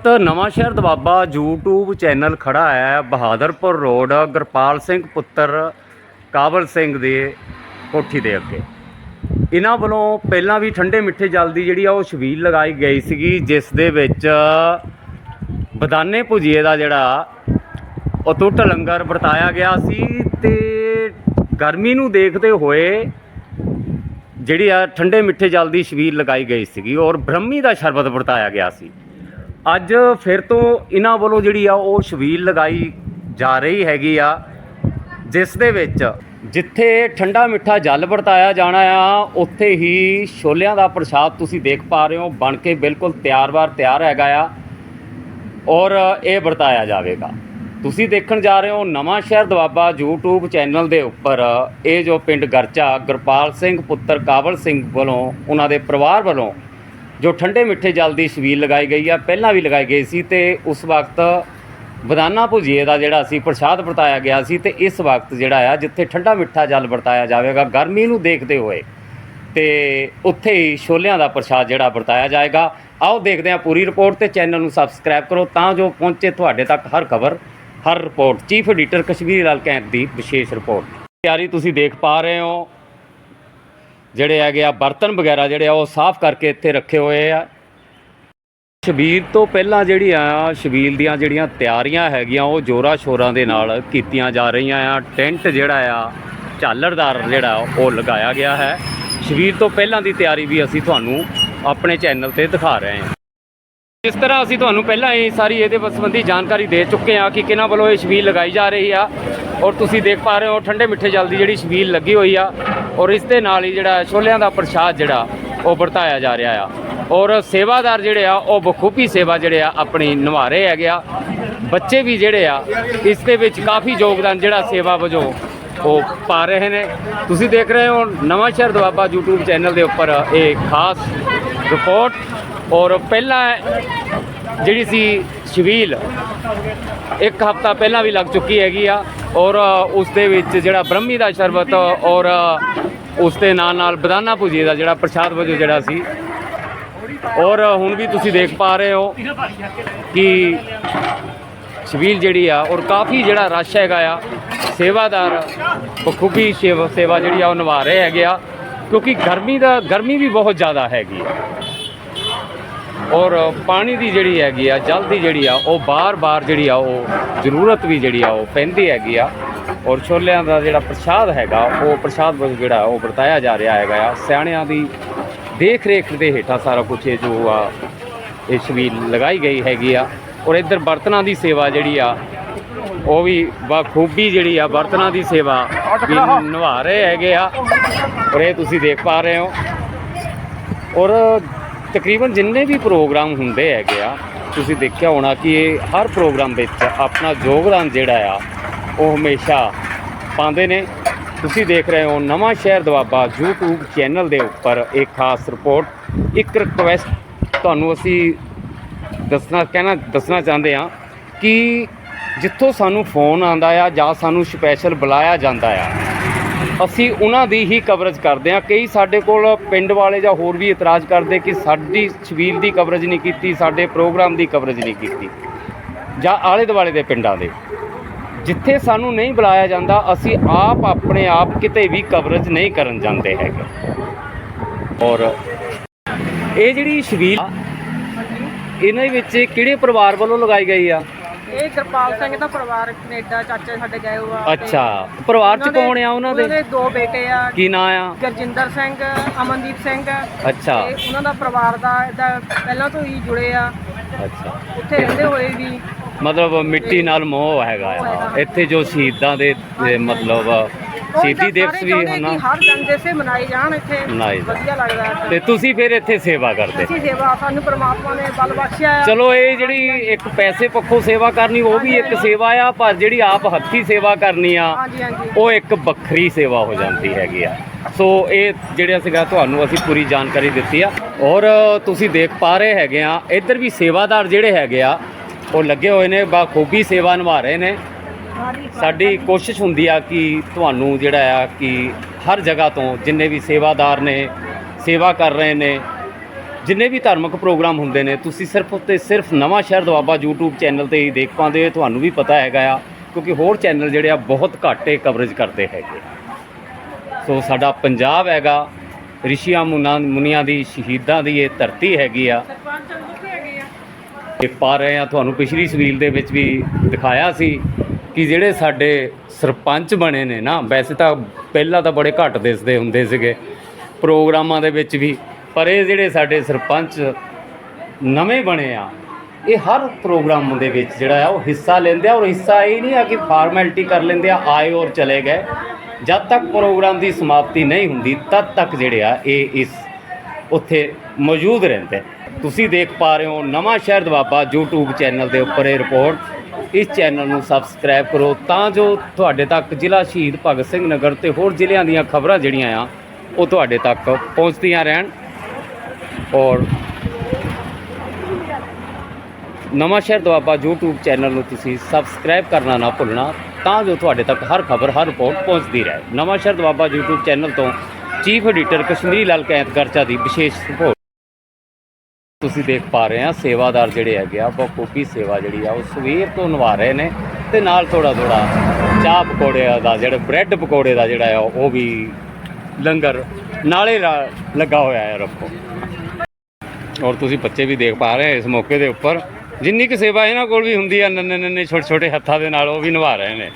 ਵਕਤ ਨਵਾਂ ਸ਼ਹਿਰ ਦਵਾਬਾ YouTube ਚੈਨਲ ਖੜਾ ਹੈ ਬਹਾਦਰਪੁਰ ਰੋਡ, ਗੁਰਪਾਲ ਸਿੰਘ ਪੁੱਤਰ ਕਾਬਲ ਸਿੰਘ ਦੇ ਕੋਠੀ ਦੇ ਅੱਗੇ। ਇਹਨਾਂ ਵੱਲੋਂ ਪਹਿਲਾਂ ਵੀ ਠੰਡੇ ਮਿੱਠੇ ਜਲ ਦੀ ਜਿਹੜੀ ਆ ਉਹ ਛਬੀਲ ਲਗਾਈ ਗਈ ਸੀਗੀ, ਜਿਸ ਦੇ ਵਿੱਚ ਬਦਾਨੇ ਭੁਜੀਏ ਦਾ ਜਿਹੜਾ ਅਟੁੱਟ ਲੰਗਰ ਵਰਤਾਇਆ ਗਿਆ ਸੀ ਤੇ ਗਰਮੀ ਨੂੰ ਦੇਖਦੇ ਹੋਏ ਜਿਹੜੀ ਆ ਠੰਡੇ ਮਿੱਠੇ ਜਲ ਦੀ ਛਬੀਲ ਲਗਾਈ ਗਈ ਸੀਗੀ ਔਰ ਬ੍ਰਹਮੀ ਦਾ ਸ਼ਰਬਤ ਵਰਤਾਇਆ ਗਿਆ ਸੀ। ਅੱਜ ਫਿਰ ਤੋਂ ਇਹਨਾਂ ਵੱਲੋਂ ਜਿਹੜੀ ਆ ਉਹ ਛਬੀਲ ਲਗਾਈ ਜਾ ਰਹੀ ਹੈਗੀ ਆ, ਜਿਸ ਦੇ ਵਿੱਚ ਜਿੱਥੇ ਠੰਡਾ ਮਿੱਠਾ ਜਲ ਵਰਤਾਇਆ ਜਾਣਾ ਆ, ਉੱਥੇ ਹੀ ਛੋਲਿਆਂ ਦਾ ਪ੍ਰਸ਼ਾਦ ਤੁਸੀਂ ਦੇਖ ਪਾ ਰਹੇ ਹੋ, ਬਣ ਕੇ ਬਿਲਕੁਲ ਤਿਆਰ-ਵਾਰ ਤਿਆਰ ਹੈਗਾ ਆ ਔਰ ਇਹ ਵਰਤਾਇਆ ਜਾਵੇਗਾ। ਤੁਸੀਂ ਦੇਖਣ ਜਾ ਰਹੇ ਹੋ ਨਵਾਂ ਸ਼ਹਿਰ ਦਵਾਬਾ YouTube ਚੈਨਲ ਦੇ ਉੱਪਰ, ਇਹ ਜੋ ਪਿੰਡ ਗਰਚਾ, ਗੁਰਪਾਲ ਸਿੰਘ, ਪੁੱਤਰ ਕਾਬਲ ਸਿੰਘ ਵੱਲੋਂ, ਉਹਨਾਂ ਦੇ ਪਰਿਵਾਰ ਵੱਲੋਂ ਜੋ ਠੰਡੇ ਮਿੱਠੇ ਜਲ ਦੀ ਛਬੀਲ ਲਗਾਈ ਗਈ ਆ, ਪਹਿਲਾਂ ਵੀ ਲਗਾਈ ਗਈ ਸੀ ਤੇ ਉਸ ਵਕਤ ਬਦਾਨਾ ਭੁਜੀਏ ਦਾ ਜਿਹੜਾ ਸੀ, ਪ੍ਰਸ਼ਾਦ ਵਰਤਾਇਆ ਗਿਆ ਸੀ ਤੇ ਇਸ ਵਕਤ ਜਿਹੜਾ ਆ, ਜਿੱਥੇ ਠੰਡਾ ਮਿੱਠਾ ਜਲ ਵਰਤਾਇਆ ਜਾਵੇਗਾ, ਗਰਮੀ ਨੂੰ ਦੇਖਦੇ ਹੋਏ ਤੇ ਉੱਥੇ ਹੀ ਛੋਲਿਆਂ ਦਾ ਪ੍ਰਸ਼ਾਦ ਜਿਹੜਾ ਵਰਤਾਇਆ ਜਾਏਗਾ। ਆਓ ਦੇਖਦੇ ਹਾਂ ਪੂਰੀ ਰਿਪੋਰਟ ਤੇ ਚੈਨਲ ਨੂੰ ਸਬਸਕ੍ਰਾਈਬ ਕਰੋ ਤਾਂ ਜੋ ਪਹੁੰਚੇ ਤੁਹਾਡੇ ਤੱਕ ਹਰ ਖਬਰ, ਹਰ report. Chief editor Kashmiri Lal Kaint ਦੀ ਵਿਸ਼ੇਸ਼ ਰਿਪੋਰਟ। ਤਿਆਰੀ ਤੁਸੀਂ ਦੇਖ ਪਾ ਰਹੇ ਹੋ। ਜਿਹੜੇ ਹੈਗੇ ਆ ਬਰਤਨ ਵਗੈਰਾ ਜਿਹੜੇ ਆ ਉਹ ਸਾਫ਼ ਕਰਕੇ ਇੱਥੇ ਰੱਖੇ ਹੋਏ ਆ। ਸ਼ਬੀਰ ਤੋਂ ਪਹਿਲਾਂ ਜਿਹੜੀ ਆ ਸ਼ਬੀਲ ਦੀਆਂ ਜਿਹੜੀਆਂ ਤਿਆਰੀਆਂ ਹੈਗੀਆਂ, ਉਹ ਜੋਰਾ ਸ਼ੋਰਾਂ ਦੇ ਨਾਲ ਕੀਤੀਆਂ ਜਾ ਰਹੀਆਂ ਆ। ਟੈਂਟ ਜਿਹੜਾ ਆ, ਝਾਲਰਦਾਰ ਜਿਹੜਾ, ਉਹ ਲਗਾਇਆ ਗਿਆ ਹੈ। ਸ਼ਬੀਰ ਤੋਂ ਪਹਿਲਾਂ ਦੀ ਤਿਆਰੀ ਵੀ ਅਸੀਂ ਤੁਹਾਨੂੰ ਆਪਣੇ ਚੈਨਲ ਤੇ ਦਿਖਾ ਰਹੇ ਹਾਂ। ਜਿਸ ਤਰ੍ਹਾਂ ਅਸੀਂ ਤੁਹਾਨੂੰ ਪਹਿਲਾਂ ਹੀ ਸਾਰੀ ਇਹਦੇ ਸੰਬੰਧੀ ਜਾਣਕਾਰੀ ਦੇ ਚੁੱਕੇ ਹਾਂ ਕਿ ਕਿਹਨਾਂ ਵੱਲੋਂ ਇਹ ਛਬੀਲ ਲਗਾਈ ਜਾ ਰਹੀ ਆ। ਔਰ ਤੁਸੀਂ ਦੇਖ ਪਾ ਰਹੇ ਹੋ ਠੰਡੇ ਮਿੱਠੇ ਜਲ ਦੀ ਜਿਹੜੀ ਛਬੀਲ ਲੱਗੀ ਹੋਈ ਆ। ਔਰ ਇਸ ਦੇ ਨਾਲ ਹੀ ਜਿਹੜਾ ਛੋਲਿਆਂ ਦਾ ਪ੍ਰਸ਼ਾਦ ਜਿਹੜਾ ਉਹ ਵਰਤਾਇਆ ਜਾ ਰਿਹਾ ਆ। ਔਰ ਸੇਵਾਦਾਰ ਜਿਹੜੇ ਆ, ਉਹ ਬਖੂਬੀ ਸੇਵਾ ਜਿਹੜੇ ਆ, ਆਪਣੀ ਨਿਭਾ ਰਹੇ ਹੈਗੇ ਆ। ਬੱਚੇ ਵੀ ਜਿਹੜੇ ਆ, ਇਸ ਦੇ ਵਿੱਚ ਕਾਫੀ ਯੋਗਦਾਨ ਜਿਹੜਾ ਸੇਵਾ ਵਜੋਂ ਉਹ ਪਾ ਰਹੇ ਨੇ। ਤੁਸੀਂ ਦੇਖ ਰਹੇ ਹੋ ਨਵਾਂ ਸ਼ਹਿਰ ਦੁਆਬਾ YouTube ਚੈਨਲ ਦੇ ਉੱਪਰ ਇਹ ਖਾਸ ਰਿਪੋਰਟ। ਔਰ ਪਹਿਲਾਂ ਜਿਹੜੀ ਸੀ ਛਬੀਲ ਇੱਕ ਹਫਤਾ ਪਹਿਲਾਂ ਵੀ ਲੱਗ ਚੁੱਕੀ ਹੈਗੀ ਆ ਔਰ ਉਸ ਦੇ ਵਿੱਚ ਜਿਹੜਾ ਬ੍ਰਹਮੀ ਦਾ ਸ਼ਰਬਤ ਔਰ ਉਸ ਦੇ ਨਾਲ ਨਾਲ ਬਦਾਨਾ ਭੁਜੀ ਦਾ ਜਿਹੜਾ ਪ੍ਰਸ਼ਾਦ ਵਜੋਂ ਜਿਹੜਾ ਸੀ। ਔਰ ਹੁਣ ਵੀ ਤੁਸੀਂ ਦੇਖ ਪਾ ਰਹੇ ਹੋ ਕਿ ਛਬੀਲ ਜਿਹੜੀ ਆ ਔਰ ਕਾਫੀ ਜਿਹੜਾ ਰਸ਼ ਹੈਗਾ ਆ, ਸੇਵਾਦਾਰ, ਬਖੂਬੀ ਸੇਵਾ ਸੇਵਾ ਜਿਹੜੀ ਆ ਉਹ ਨਿਭਾ ਰਹੇ ਹੈਗੇ ਆ, ਕਿਉਂਕਿ ਗਰਮੀ ਦਾ, ਗਰਮੀ ਵੀ ਬਹੁਤ ਜ਼ਿਆਦਾ ਹੈਗੀ ਆ। ਔਰ ਪਾਣੀ ਦੀ ਜਿਹੜੀ ਹੈਗੀ ਆ, ਜਲ ਦੀ ਜਿਹੜੀ ਆ, ਉਹ ਬਾਰ-ਬਾਰ ਜਿਹੜੀ ਆ, ਉਹ ਜ਼ਰੂਰਤ ਵੀ ਜਿਹੜੀ ਆ, ਉਹ ਪੈਂਦੀ ਹੈਗੀ ਆ। ਔਰ ਛੋਲਿਆਂ ਦਾ ਜਿਹੜਾ ਪ੍ਰਸ਼ਾਦ ਹੈਗਾ, ਉਹ ਪ੍ਰਸ਼ਾਦ ਵਜੋਂ ਜਿਹੜਾ ਉਹ ਵਰਤਾਇਆ ਜਾ ਰਿਹਾ ਹੈਗਾ ਆ। ਸਿਆਣਿਆਂ ਦੀ ਦੇਖ ਰੇਖ ਦੇ ਹੇਠਾਂ ਸਾਰਾ ਕੁਝ ਇਹ ਜੋ ਆ ਇਹ ਛਬੀਲ ਲਗਾਈ ਗਈ ਹੈਗੀ ਆ। ਔਰ ਇੱਧਰ ਬਰਤਨਾਂ ਦੀ ਸੇਵਾ ਜਿਹੜੀ ਆ, ਉਹ ਵੀ ਬਖੂਬੀ ਜਿਹੜੀ ਆ, ਬਰਤਨਾਂ ਦੀ ਸੇਵਾ ਵੀ ਨਿਭਾ ਰਹੇ ਹੈਗੇ ਆ। ਔਰ ਇਹ ਤੁਸੀਂ ਦੇਖ ਪਾ ਰਹੇ ਹੋ। ਔਰ ਤਕਰੀਬਨ ਜਿੰਨੇ ਵੀ ਪ੍ਰੋਗਰਾਮ ਹੁੰਦੇ ਹੈਗੇ ਆ, ਤੁਸੀਂ ਦੇਖਿਆ ਹੋਣਾ ਕਿ ਇਹ ਹਰ ਪ੍ਰੋਗਰਾਮ ਵਿੱਚ ਆਪਣਾ ਯੋਗਦਾਨ ਜਿਹੜਾ ਆ, ਉਹ ਹਮੇਸ਼ਾ ਪਾਉਂਦੇ ਨੇ। ਤੁਸੀਂ ਦੇਖ ਰਹੇ ਹੋ ਨਵਾਂ ਸ਼ਹਿਰ ਦਵਾਬਾ YouTube ਚੈਨਲ ਦੇ ਉੱਪਰ ਇੱਕ ਖਾਸ ਰਿਪੋਰਟ। ਇੱਕ ਰਿਕੁਐਸਟ ਤੁਹਾਨੂੰ ਅਸੀਂ ਦੱਸਣਾ, ਕਹਿਣਾ, ਦੱਸਣਾ ਚਾਹੁੰਦੇ ਹਾਂ ਕਿ ਜਿੱਥੋਂ ਸਾਨੂੰ ਫੋਨ ਆਂਦਾ ਆ ਜਾਂ ਸਾਨੂੰ ਸਪੈਸ਼ਲ ਬੁਲਾਇਆ ਜਾਂਦਾ ਆ ਅਸੀਂ ਉਹਨਾਂ ਦੀ ਹੀ ਕਵਰੇਜ ਕਰਦੇ ਹਾਂ। ਕਈ ਸਾਡੇ ਕੋਲ ਪਿੰਡ ਵਾਲੇ ਜਾਂ ਹੋਰ ਵੀ ਇਤਰਾਜ਼ ਕਰਦੇ ਕਿ ਸਾਡੀ ਛਬੀਲ ਦੀ ਕਵਰੇਜ ਨਹੀਂ ਕੀਤੀ, ਸਾਡੇ ਪ੍ਰੋਗਰਾਮ ਦੀ ਕਵਰੇਜ ਨਹੀਂ ਕੀਤੀ, ਜਾਂ ਆਲੇ ਦੁਆਲੇ ਦੇ ਪਿੰਡਾਂ ਦੇ। ਜਿੱਥੇ ਸਾਨੂੰ ਨਹੀਂ ਬੁਲਾਇਆ ਜਾਂਦਾ, ਅਸੀਂ ਆਪ ਆਪਣੇ ਆਪ ਕਿਤੇ ਵੀ ਕਵਰੇਜ ਨਹੀਂ ਕਰਨ ਜਾਂਦੇ ਹੈਗੇ। ਔਰ ਇਹ ਜਿਹੜੀ ਛਬੀਲ ਇਹਨਾਂ ਵਿੱਚ ਕਿਹੜੇ ਪਰਿਵਾਰ ਵੱਲੋਂ ਲਗਾਈ ਗਈ ਆ? ਇਹ ਕਿਰਪਾਲ ਸਿੰਘ ਦਾ ਪਰਿਵਾਰ ਕੈਨੇਡਾ ਚਾਚੇ ਸਾਡੇ ਗਏ ਹੋਆ ਤੇ ਅੱਛਾ ਪਰਿਵਾਰ ਚ ਉਹਨਾਂ ਦੇ- ਕੌਣ ਆ ਉਹਨਾਂ ਦੇ? ਦੋ ਬੇਟੇ ਆ। ਕੀ ਨਾਂ ਆ? ਗਰਜਿੰਦਰ ਸਿੰਘ ਅਮਨਦੀਪ ਸਿੰਘ। ਅੱਛਾ। ਤੇ ਉਹਨਾਂ ਦਾ ਪਰਿਵਾਰ ਦਾ ਇਹਦਾ ਪਹਿਲਾਂ ਤੋਂ ਹੀ ਜੁੜੇ ਆ। ਅੱਛਾ। ਉੱਥੇ ਰਹਿੰਦੇ ਹੋਏ ਵੀ। ਮਤਲਬ ਮਿੱਟੀ ਨਾਲ ਮੋਹ ਹੈਗਾ ਆ। ਇੱਥੇ ਜੋ ਸ਼ਹੀਦਾਂ ਦੇ ਮਤਲਬ ਸ਼ਹੀਦੀ ਦਿਵਸ ਵੀ ਕਿ ਹਰ ਦਿਨ ਜੈਸੇ ਮਨਾਏ ਜਾਣ ਇੱਥੇ ਮਨਾਏ ਜਾਣ। ਵਧੀਆ ਲੱਗਦਾ ਹੈ। ਤੇ ਤੁਸੀਂ ਫਿਰ ਇੱਥੇ ਸੇਵਾ ਕਰਦੇ। ਅਸੀਂ ਸੇਵਾ ਸਾਨੂੰ ਪ੍ਰਮਾਤਮਾ ਨੇ ਬਲ ਬਖਸ਼ਿਆ ਚਲੋ ਇਹ ਜਿਹੜੀ ਇੱਕ ਪੈਸੇ ਪੱਖੋਂ ਸੇਵਾ ਕਰਨੀ ਉਹ ਵੀ ਇੱਕ ਸੇਵਾ ਆ ਪਰ ਜਿਹੜੀ ਆਪ ਹੱਥੀ ਸੇਵਾ ਕਰਨੀ ਆ ਹਾਂਜੀ ਹਾਂਜੀ। ਉਹ ਇੱਕ ਵੱਖਰੀ ਸੇਵਾ ਹੋ ਜਾਂਦੀ ਹੈਗੀ ਆ। ਸੋ ਇਹ ਜਿਹੜਾ ਸੀਗਾ ਤੁਹਾਨੂੰ ਅਸੀਂ ਪੂਰੀ ਜਾਣਕਾਰੀ ਦਿੱਤੀ ਆ। ਔਰ ਤੁਸੀਂ ਦੇਖ ਪਾ ਰਹੇ ਹੈਗੇ ਆ ਇੱਧਰ ਵੀ ਸੇਵਾਦਾਰ ਜਿਹੜੇ ਹੈਗੇ ਆ ਉਹ ਲੱਗੇ ਹੋਏ ਨੇ ਬਾਖੂਬੀ ਸੇਵਾ ਨਿਭਾ ਰਹੇ ਨੇ। ਸਾਡੀ ਕੋਸ਼ਿਸ਼ ਹੁੰਦੀ ਆ ਕਿ ਤੁਹਾਨੂੰ ਜਿਹੜਾ ਆ ਕਿ ਹਰ ਜਗ੍ਹਾ ਤੋਂ ਜਿੰਨੇ ਵੀ ਸੇਵਾਦਾਰ ਨੇ ਸੇਵਾ ਕਰ ਰਹੇ ਨੇ ਜਿੰਨੇ ਵੀ ਧਾਰਮਿਕ ਪ੍ਰੋਗਰਾਮ ਹੁੰਦੇ ਨੇ ਤੁਸੀਂ ਸਿਰਫ ਉੱਤੇ ਸਿਰਫ ਨਵਾਂ ਸ਼ਹਿਰ ਦੁਆਬਾ YouTube ਚੈਨਲ ਤੇ ਹੀ ਦੇਖ ਪਾਉਂਦੇ ਹੋ ਤੁਹਾਨੂੰ ਵੀ ਪਤਾ ਹੈਗਾ ਆ ਕਿਉਂਕਿ ਹੋਰ ਚੈਨਲ ਜਿਹੜੇ ਆ ਬਹੁਤ ਘੱਟ ਇਹ ਕਵਰੇਜ ਕਰਦੇ ਹੈਗੇ। ਸੋ ਸਾਡਾ ਪੰਜਾਬ ਹੈਗਾ ਰਿਸ਼ੀਆਂ ਮੁਨਾ ਮੁਨੀਆਂ ਦੀ ਸ਼ਹੀਦਾਂ ਦੀ ਇਹ ਧਰਤੀ ਹੈਗੀ ਆ। ਸਰਪੰਚ ਮੁੱਖ ਹੈਗੇ ਆ। ਦੇਖ ਪਾ ਰਹੇ ਆ ਤੁਹਾਨੂੰ ਪਿਛਲੀ ਸਵੀਲ ਦੇ ਵਿੱਚ ਵੀ ਦਿਖਾਇਆ ਸੀ। ਕਿ ਜਿਹੜੇ ਸਾਡੇ ਸਰਪੰਚ ਬਣੇ ਨੇ ਨਾ, ਵੈਸੇ ਤਾਂ ਪਹਿਲਾਂ ਤਾਂ ਬੜੇ ਘੱਟ ਦਿਸਦੇ ਹੁੰਦੇ ਸੀਗੇ, ਪ੍ਰੋਗਰਾਮਾਂ ਦੇ ਵਿੱਚ ਵੀ, ਪਰ ਇਹ ਜਿਹੜੇ ਸਾਡੇ ਸਰਪੰਚ ਨਵੇਂ ਬਣੇ ਆ, ਇਹ ਹਰ ਪ੍ਰੋਗਰਾਮ ਦੇ ਵਿੱਚ ਜਿਹੜਾ ਆ, ਉਹ ਹਿੱਸਾ ਲੈਂਦੇ ਆ, ਔਰ ਹਿੱਸਾ ਇਹ ਨਹੀਂ ਆ ਕਿ ਫਾਰਮੈਲਿਟੀ ਕਰ ਲੈਂਦੇ ਆ, ਆਏ ਔਰ ਚਲੇ ਗਏ। ਜਦ ਤੱਕ ਪ੍ਰੋਗਰਾਮ ਦੀ ਸਮਾਪਤੀ ਨਹੀਂ ਹੁੰਦੀ, ਤਦ ਤੱਕ ਜਿਹੜੇ ਆ, ਇਹ ਇਸ ਉੱਥੇ ਮੌਜੂਦ ਰਹਿੰਦੇ। ਤੁਸੀਂ ਦੇਖ ਪਾ ਰਹੇ ਹੋ ਨਵਾਂ ਸ਼ਹਿਰ ਦਵਾਬਾ YouTube ਚੈਨਲ ਦੇ ਉੱਪਰ ਇਹ ਰਿਪੋਰਟ ਇਸ ਚੈਨਲ ਨੂੰ ਸਬਸਕ੍ਰਾਈਬ ਕਰੋ ਤਾਂ ਜੋ ਤੁਹਾਡੇ ਤੱਕ ਜ਼ਿਲ੍ਹਾ ਸ਼ਹੀਦ ਭਗਤ ਸਿੰਘ ਨਗਰ ਤੇ ਹੋਰ ਜ਼ਿਲ੍ਹਿਆਂ ਦੀਆਂ ਖਬਰਾਂ ਜਿਹੜੀਆਂ ਆ, ਉਹ ਤੁਹਾਡੇ ਤੱਕ ਪਹੁੰਚਦੀਆਂ ਰਹਿਣ। ਔਰ ਨਵਾਂ ਸ਼ਹਿਰ ਦੁਆਬਾ YouTube ਚੈਨਲ ਨੂੰ ਤੁਸੀਂ ਸਬਸਕ੍ਰਾਈਬ ਕਰਨਾ ਨਾ ਭੁੱਲਣਾ ਤਾਂ ਜੋ ਤੁਹਾਡੇ ਤੱਕ ਹਰ ਖਬਰ, ਹਰ ਰਿਪੋਰਟ ਪਹੁੰਚਦੀ ਰਹੇ। Nawanshahr Doaba YouTube channel ਤੋਂ ਚੀਫ ਐਡੀਟਰ ਕਸ਼ਮੀਰੀ ਲਾਲ ਕੈਂਤ ਗਰਚਾ ਦੀ ਵਿਸ਼ੇਸ਼ ਰਿਪੋਰਟ। ਤੁਸੀਂ ਦੇਖ ਪਾ ਰਹੇ ਆ ਸੇਵਾਦਾਰ ਜਿਹੜੇ ਹੈਗੇ ਆ ਬਖੂਬੀ ਸੇਵਾ ਜਿਹੜੀ ਆ, ਉਹ ਸਵੇਰ ਤੋਂ ਨਿਭਾ ਰਹੇ ਨੇ ਤੇ ਨਾਲ ਥੋੜਾ ਥੋੜਾ ਚਾਹ ਪਕੌੜੇ ਦਾ ਜਿਹੜਾ ਬ੍ਰੈਡ ਪਕੌੜੇ ਦਾ ਜਿਹੜਾ ਆ, ਉਹ ਵੀ ਲੰਗਰ ਨਾਲੇ ਰਾ- ਲੱਗਾ ਹੋਇਆ ਹੈ ਰੱਖੋ। ਔਰ ਤੁਸੀਂ ਬੱਚੇ ਵੀ ਦੇਖ ਪਾ ਰਹੇ ਇਸ ਮੌਕੇ ਦੇ ਉੱਪਰ, ਜਿੰਨੀ ਕੁ ਸੇਵਾ ਇਹਨਾਂ ਕੋਲ ਵੀ ਹੁੰਦੀ ਆ, ਨੰਨੇ ਨੰਨੇ ਛੋਟੇ ਛੋਟੇ ਹੱਥਾਂ ਦੇ ਨਾਲ ਉਹ ਵੀ ਨਿਭਾ ਰਹੇ ਨੇ।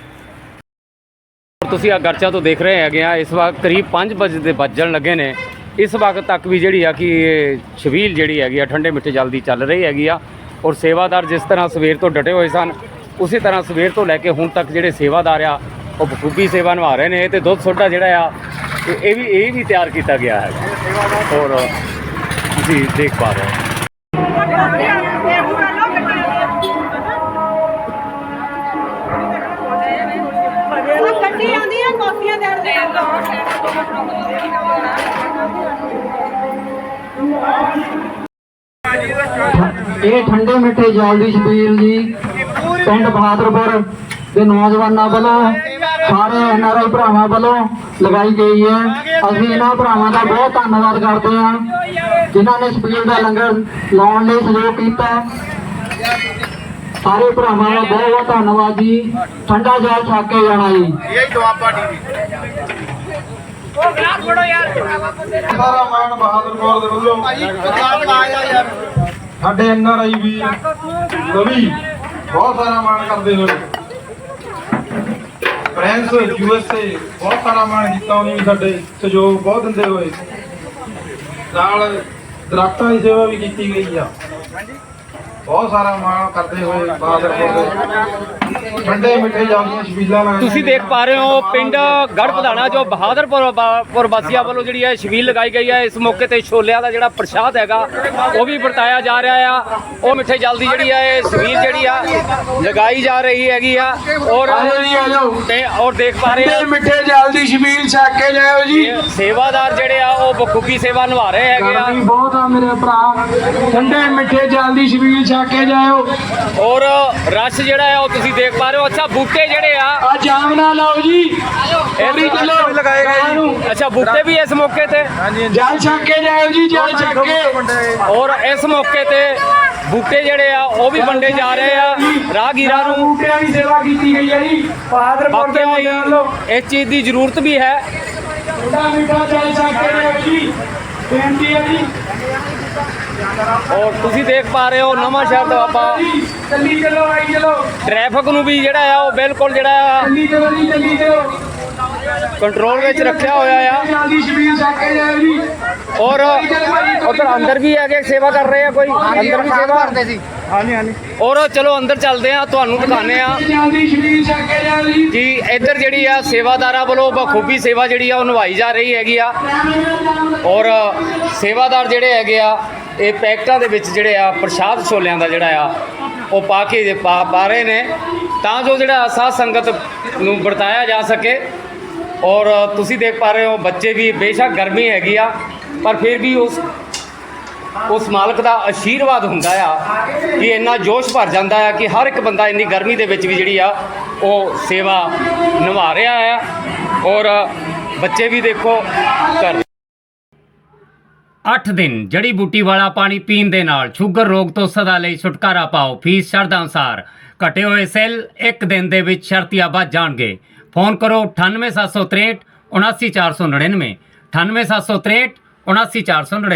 ਤੁਸੀਂ ਆ ਗਰਚਾ ਤੋਂ ਦੇਖ ਰਹੇ ਹੈਗੇ ਆ, ਇਸ ਵਕਤ ਕਰੀਬ 5 ਵਜੇ ਦੇ ਵੱਜਣ ਲੱਗੇ ਨੇ। ਇਸ ਵਕਤ ਤੱਕ ਵੀ ਜਿਹੜੀ ਆ ਕਿ ਇਹ ਛਬੀਲ ਜਿਹੜੀ ਹੈਗੀ ਆ, ਠੰਡੇ ਮਿੱਠੇ ਜਲ ਦੀ ਚੱਲ ਰਹੀ ਹੈਗੀ ਆ ਔਰ ਸੇਵਾਦਾਰ ਜਿਸ ਤਰ੍ਹਾਂ ਸਵੇਰ ਤੋਂ ਡਟੇ ਹੋਏ ਸਨ, ਉਸੇ ਤਰ੍ਹਾਂ ਸਵੇਰ ਤੋਂ ਲੈ ਕੇ ਹੁਣ ਤੱਕ ਜਿਹੜੇ ਸੇਵਾਦਾਰ ਆ, ਉਹ ਬਖੂਬੀ ਸੇਵਾ ਨਿਭਾ ਰਹੇ ਨੇ ਤੇ ਦੁੱਧ ਸੋਡਾ ਜਿਹੜਾ ਆ, ਇਹ- ਇਹ ਵੀ ਇਹ ਵੀ ਤਿਆਰ ਕੀਤਾ ਗਿਆ ਹੈ। ਔਰ ਤੁਸੀਂ ਦੇਖ ਪਾ ਰਹੇ ਹੋ। ਠੰਡੇ ਮਿੱਠੇ ਜਲ ਦੀ ਛਬੀਲ ਜੀ ਪਿੰਡ ਬਹਾਦਰਪੁਰ ਦੇ ਨੌਜਵਾਨਾਂ ਵੱਲੋਂ ਸਾਰੇ ਐਨਆਰਆਈ ਭਰਾਵਾਂ ਵੱਲੋਂ ਲਗਾਈ ਗਈ ਹੈ। ਅਸੀਂ ਇਹਨਾਂ ਭਰਾਵਾਂ ਦਾ ਬਹੁਤ ਧੰਨਵਾਦ ਕਰਦੇ ਹਾਂ ਜਿਨ੍ਹਾਂ ਨੇ ਛਬੀਲ ਦਾ ਲੰਗਰ ਲਾਉਣ ਲਈ ਸਹਿਯੋਗ ਕੀਤਾ। ਸਾਰੇ ਭਰਾਵਾਂ ਦਾ ਬਹੁਤ ਬਹੁਤ ਧੰਨਵਾਦ ਜੀ। ਠੰਡਾ ਜਲ ਛਕ ਕੇ ਜਾਣਾ ਜੀ। ਸਾਰਾ ਮਾਨ ਬਹਾਦਰਪੁਰ ਦੇ ਵੱਲੋਂ। ਸਾਡੇ ਐਨ ਆਰ ਆਈ ਵੀ ਰਵੀ ਬਹੁਤ ਸਾਰਾ ਮਾਣ ਕਰਦੇ ਹੋਏ ਫਰਾਂਸ ਏ, ਬਹੁਤ ਸਾਰਾ ਮਾਣ ਕੀਤਾ ਉਹਨੇ ਵੀ ਸਾਡੇ, ਸਹਿਯੋਗ ਬਹੁਤ ਦਿੰਦੇ ਹੋਏ। ਨਾਲ ਦਰਖਤਾਂ ਦੀ ਸੇਵਾ ਵੀ ਕੀਤੀ ਗਈ ਆ। ਬਹੁਤ ਸਾਰਾ ਮਾਣ ਕਰਦੇ ਹੋਏ ਬਹਾਦਰਪੁਰ ਦੇ ਠੰਡੇ ਮਿੱਠੇ ਜਾਂਦੀਆਂ ਛਬੀਲਾਂ ਲਗਾਈਆਂ ਤੁਸੀਂ ਦੇਖ ਪਾ ਰਹੇ ਹੋ ਪਿੰਡ ਗੜ ਪਧਾਣਾ ਜੋ ਬਹਾਦਰਪੁਰ ਪੁਰ ਵਾਸੀਆਂ ਵੱਲੋਂ ਜਿਹੜੀ ਹੈ ਛਬੀਲ ਲਗਾਈ ਗਈ ਹੈ ਇਸ ਮੌਕੇ ਤੇ ਛੋਲਿਆਂ ਦਾ ਜਿਹੜਾ ਪ੍ਰਸ਼ਾਦ ਹੈਗਾ ਉਹ ਵੀ ਵਰਤਾਇਆ ਜਾ ਰਿਹਾ ਆ। ਉਹ ਮਿੱਠੇ ਜਲ ਦੀ ਜਿਹੜੀ ਹੈ ਇਹ ਛਬੀਲ ਜਿਹੜੀ ਆ ਲਗਾਈ ਜਾ ਰਹੀ ਹੈਗੀ ਆ। ਔਰ। ਤੇ ਔਰ ਦੇਖ ਪਾ ਰਹੇ ਹੋ। ਮਿੱਠੇ ਜਲ ਦੀ ਛਬੀਲ ਛਕ ਕੇ ਜਾਇਓ ਜੀ। ਸੇਵਾਦਾਰ ਜਿਹੜੇ ਆ ਉਹ ਬਖੂਬੀ ਸੇਵਾ ਨਿਭਾ ਰਹੇ ਹੈਗੇ ਆ। ਬਹੁਤ ਆ ਮੇਰੇ ਭਰਾ। ਠੰਡੇ ਮਿੱਠੇ ਜਲ ਦੀ ਛਬੀਲ ਛਕ ਕੇ ਜਾਇਓ। ਔਰ ਰਸ਼ ਜਿਹੜਾ ਆ ਉਹ ਤੁਸੀਂ ਦੇਖ ਪਾ ਰਹੇ ਹੋ। ਅੱਛਾ ਬੂਟੇ ਜਿਹੜੇ ਆ ਆ ਜਾਮ ਨਾ ਲਾਓ ਜੀ। ਇਹ ਚਲੋ। ਲਗਾਏ ਗਏ ਜੀ। ਅੱਛਾ ਬੂਟੇ ਵੀ ਇਸ ਮੌਕੇ ਤੇ? ਜਲ ਛਕ ਕੇ ਜਾਇਓ ਜੀ ਜਲ ਛਕ ਕੇ। ਔਰ ਇਸ ਮੌਕੇ ਤੇ ਬੂਟੇ ਜਿਹੜੇ ਆ ਉਹ ਵੀ ਵੰਡੇ ਜਾ ਰਹੇ ਆ। ਰਾਹਗੀਰਾਂ ਨੂੰ ਬੂਟਿਆਂ ਦੀ ਸੇਵਾ ਕੀਤੀ ਗਈ ਹੈ ਜੀ। ਬਹਾਦਰਪੁਰ ਦੇ ਵੱਲੋਂ ਇਸ ਚੀਜ਼ ਦੀ ਜ਼ਰੂਰਤ ਵੀ ਹੈ। ਠੰਡਾ ਮਿੱਠਾ ਜਲ ਛਕ ਕੇ ਜਾਇਓ ਜੀ। ਬੇਨਤੀ ਹੈ ਜੀ। ਔਰ ਤੁਸੀਂ ਦੇਖ ਪਾ ਰਹੇ ਹੋ ਨਵਾਂ ਸ਼ਹਿਰ ਦਾ ਆਪਾਂ। ਜੀ, ਚੱਲੀ ਚਲੋ ਆਈ ਚਲੋ। ਟ੍ਰੈਫਿਕ ਨੂੰ ਵੀ ਜਿਹੜਾ ਆ ਉਹ ਬਿਲਕੁਲ ਜਿਹੜਾ ਆ ਚੱਲੀ ਚਲੋ ਜੀ ਚੱਲੀ ਚਲੋ। ਕੰਟਰੋਲ ਵਿੱਚ ਰੱਖਿਆ ਹੋਇਆ ਆ। ਔਰ ਉਧਰ ਅੰਦਰ ਵੀ ਹੈਗੇ ਸੇਵਾ ਕਰ ਰਹੇ ਆ ਕੋਈ? ਅੰਦਰ ਵੀ ਸੇਵਾ? ਕਰਦੇ ਸੀ। ਹਾਂਜੀ ਹਾਂਜੀ। ਔਰ ਚਲੋ ਅੰਦਰ ਚੱਲਦੇ ਆ ਤੁਹਾਨੂੰ ਦਿਖਾਣੇ ਆ। ਜੀ ਇੱਧਰ ਜਿਹੜੀ ਆ ਸੇਵਾਦਾਰਾਂ ਵੱਲੋਂ ਬਖੂਬੀ ਸੇਵਾ ਜਿਹੜੀ ਆ ਉਹ ਨਿਭਾਈ ਜਾ ਰਹੀ ਹੈਗੀ ਆ। ਔਰ ਸੇਵਾਦਾਰ ਜਿਹੜੇ ਹੈਗੇ ਆ ਇਹ ਪੈਕਟਾਂ ਦੇ ਵਿੱਚ ਜਿਹੜੇ ਆ ਪ੍ਰਸ਼ਾਦ ਛੋਲਿਆਂ ਦਾ ਜਿਹੜਾ ਆ ਉਹ ਪਾ ਕੇ ਪਾ ਰਹੇ ਨੇ। ਤਾਂ ਜੋ ਜਿਹੜਾ ਸਾਧ ਸੰਗਤ ਨੂੰ ਵਰਤਾਇਆ ਜਾ ਸਕੇ। ਔਰ ਤੁਸੀਂ ਦੇਖ ਪਾ ਰਹੇ ਹੋ, ਬੱਚੇ ਵੀ ਬੇਸ਼ੱਕ ਗਰਮੀ ਹੈਗੀ ਆ, ਪਰ ਫਿਰ ਵੀ ਉਸ ਉਸ ਮਾਲਕ ਦਾ ਆਸ਼ੀਰਵਾਦ ਹੁੰਦਾ ਆ ਕਿ ਇੰਨਾ ਜੋਸ਼ ਭਰ ਜਾਂਦਾ ਆ ਕਿ ਹਰ ਇੱਕ ਬੰਦਾ ਇੰਨੀ ਗਰਮੀ ਦੇ ਵਿੱਚ ਵੀ ਜਿਹੜੀ ਆ, ਉਹ ਸੇਵਾ ਨਿਭਾ ਰਿਹਾ ਆ। ਔਰ ਬੱਚੇ ਵੀ ਦੇਖੋ ਕਰ 8 ਦਿਨ ਜੜੀ ਬੂਟੀ ਵਾਲਾ ਪਾਣੀ ਪੀਣ ਦੇ ਨਾਲ ਸ਼ੂਗਰ ਰੋਗ ਤੋਂ ਸਦਾ ਲਈ ਛੁਟਕਾਰਾ ਪਾਓ। ਫੀਸ ਸ਼ਰਧਾ ਅਨੁਸਾਰ ਘਟੇ ਹੋਏ ਸੈੱਲ ਇੱਕ ਦਿਨ ਦੇ ਵਿੱਚ ਸ਼ਰਤੀਆਂ ਵੱਧ ਜਾਣਗੇ। ਫੋਨ ਕਰੋ 98763 79499 98763 79499